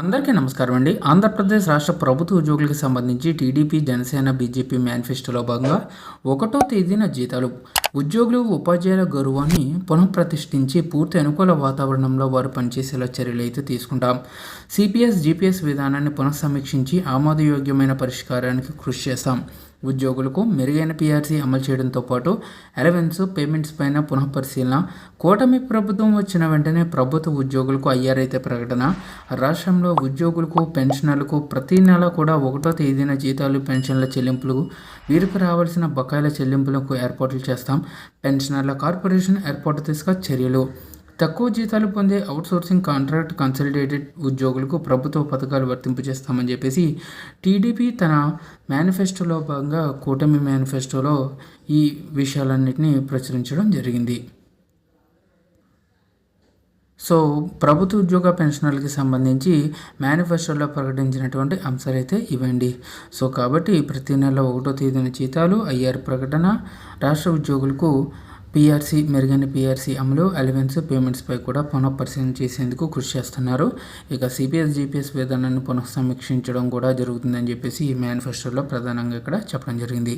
అందరికీ నమస్కారం అండి. ఆంధ్రప్రదేశ్ రాష్ట్ర ప్రభుత్వ ఉద్యోగులకు సంబంధించి టీడీపీ జనసేన బీజేపీ మేనిఫెస్టోలో భాగంగా ఒకటో తేదీన జీతాలు ఉద్యోగులు ఉపాధ్యాయుల గౌరవాన్ని పునఃప్రతిష్ఠించి పూర్తి అనుకూల వాతావరణంలో వారు పనిచేసేలా చర్యలు అయితే తీసుకుంటాం. సిపిఎస్ జీపీఎస్ విధానాన్ని పునఃసమీక్షించి ఆమోదయోగ్యమైన పరిష్కారానికి కృషి చేస్తాం. ఉద్యోగులకు మెరుగైన పీఆర్సీ అమలు చేయడంతో పాటు అలవెన్స్ పేమెంట్స్ పైన పునఃపరిశీలన కూటమి ప్రభుత్వం వచ్చిన వెంటనే ప్రభుత్వ ఉద్యోగులకు అయ్యారైతే ప్రకటన రాష్ట్రంలో ఉద్యోగులకు పెన్షనర్లకు ప్రతి నెల కూడా ఒకటో తేదీన జీతాలు పెన్షన్ల చెల్లింపులు వీరికి రావాల్సిన బకాయిల చెల్లింపులకు ఏర్పాట్లు చేస్తాం. పెన్షనర్ల కార్పొరేషన్ ఏర్పాటు తీసుక చర్యలు. తక్కువ జీతాలు పొందే అవుట్సోర్సింగ్ కాంట్రాక్ట్ కన్సల్టేటెడ్ ఉద్యోగులకు ప్రభుత్వ పథకాలు వర్తింపు చేస్తామని చెప్పేసి టీడీపీ తన మేనిఫెస్టోలో భాగంగా కూటమి మేనిఫెస్టోలో ఈ విషయాలన్నింటినీ ప్రచురించడం జరిగింది. సో ప్రభుత్వ ఉద్యోగ పెన్షనర్లకి సంబంధించి మేనిఫెస్టోలో ప్రకటించినటువంటి అంశాలు అయితే ఇవ్వండి సో కాబట్టి ప్రతి నెల ఒకటో తేదీన జీతాలు ఐఆర్ ప్రకటన రాష్ట్ర ఉద్యోగులకు పీఆర్సీ మెరుగైన పీఆర్సీ అమలు అలవెన్స్ పేమెంట్స్పై కూడా పునఃపరిశీలన చేసేందుకు కృషి చేస్తున్నారు. ఇక సిపిఎస్ జీపీఎస్ విధానాన్ని పునఃసమీక్షించడం కూడా జరుగుతుందని చెప్పేసి ఈ మేనిఫెస్టోలో ప్రధానంగా ఇక్కడ చెప్పడం జరిగింది.